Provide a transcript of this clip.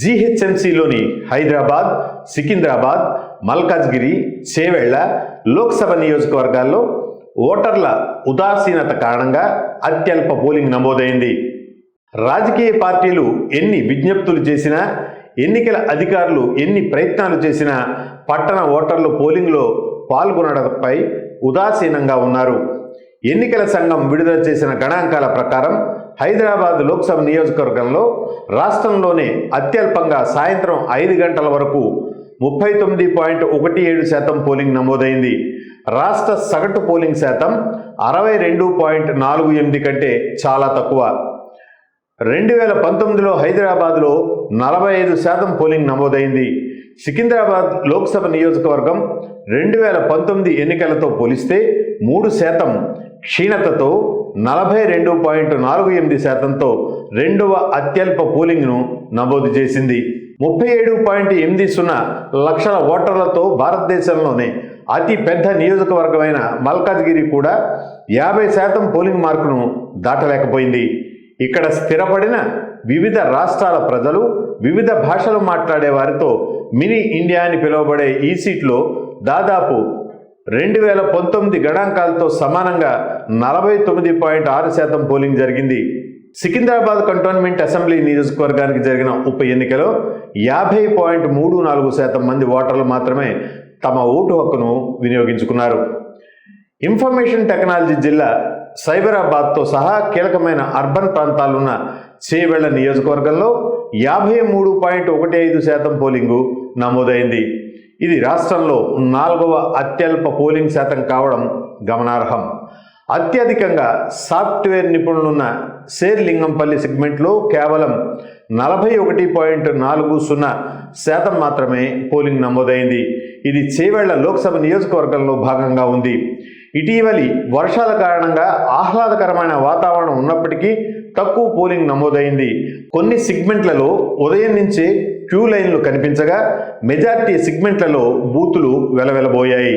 జీహెచ్ఎంసీలోని హైదరాబాద్ సికింద్రాబాద్ మల్కాజ్గిరి చేవెళ్ళ లోక్సభ నియోజకవర్గాల్లో ఓటర్ల ఉదాసీనత కారణంగా అత్యల్ప పోలింగ్ నమోదైంది. రాజకీయ పార్టీలు ఎన్ని విజ్ఞప్తులు చేసినా ఎన్నికల అధికారులు ఎన్ని ప్రయత్నాలు చేసినా పట్టణ ఓటర్లు పోలింగ్లో పాల్గొనడంపై ఉదాసీనంగా ఉన్నారు. ఎన్నికల సంఘం విడుదల చేసిన గణాంకాల ప్రకారం హైదరాబాద్ లోక్సభ నియోజకవర్గంలో రాష్ట్రంలోనే అత్యల్పంగా సాయంత్రం ఐదు గంటల వరకు ముప్పై తొమ్మిది పాయింట్ ఒకటి ఏడు శాతం పోలింగ్ నమోదైంది. రాష్ట్ర సగటు పోలింగ్ శాతం అరవై రెండు పాయింట్ నాలుగు ఎనిమిది కంటే చాలా తక్కువ. రెండు వేల పంతొమ్మిదిలో హైదరాబాద్లో నలభై ఐదు శాతం పోలింగ్ నమోదైంది. సికింద్రాబాద్ లోక్సభ నియోజకవర్గం రెండు వేల పంతొమ్మిది ఎన్నికలతో పోలిస్తే మూడు శాతం క్షీణతతో నలభై రెండు పాయింట్ నాలుగు ఎనిమిది శాతంతో రెండవ అత్యల్ప పోలింగ్ను నమోదు చేసింది. ముప్పై ఏడు పాయింట్ ఎనిమిది సున్నా లక్షల ఓటర్లతో భారతదేశంలోనే అతి పెద్ద నియోజకవర్గమైన మల్కాజ్గిరి కూడా యాభై శాతం పోలింగ్ మార్కును దాటలేకపోయింది. ఇక్కడ స్థిరపడిన వివిధ రాష్ట్రాల ప్రజలు వివిధ భాషలు మాట్లాడే వారితో మినీ ఇండియా అని పిలువబడే ఈ సీట్లో దాదాపు రెండు వేల పంతొమ్మిది గణాంకాలతో సమానంగా నలభై తొమ్మిది పాయింట్ ఆరు శాతం పోలింగ్ జరిగింది. సికింద్రాబాద్ కంటోన్మెంట్ అసెంబ్లీ నియోజకవర్గానికి జరిగిన ఉప ఎన్నికలో యాభై పాయింట్ మూడు నాలుగు శాతం మంది ఓటర్లు మాత్రమే తమ ఓటు హక్కును వినియోగించుకున్నారు. ఇన్ఫర్మేషన్ టెక్నాలజీ జిల్లా సైబరాబాద్తో సహా కీలకమైన అర్బన్ ప్రాంతాలున్న చేవెళ్ళ నియోజకవర్గంలో యాభై మూడు పాయింట్ ఒకటి ఐదు శాతం పోలింగు నమోదైంది. ఇది రాష్ట్రంలో నాలుగవ అత్యల్ప పోలింగ్ శాతం కావడం గమనార్హం. అత్యధికంగా సాఫ్ట్వేర్ నిపుణులున్న శేర్లింగంపల్లి సెగ్మెంట్లో కేవలం నలభై ఒకటి పాయింట్ నాలుగు సున్నా శాతం మాత్రమే పోలింగ్ నమోదైంది. ఇది చేవెళ్ళ లోక్సభ నియోజకవర్గంలో భాగంగా ఉంది. ఇటీవలి వర్షాల కారణంగా ఆహ్లాదకరమైన వాతావరణం ఉన్నప్పటికీ తక్కువ పోలింగ్ నమోదైంది. కొన్ని సిగ్మెంట్లలో ఉదయం నుంచే క్యూ లైన్లు కనిపించగా మెజార్టీ సిగ్మెంట్లలో బూతులు వెలవెలబోయాయి.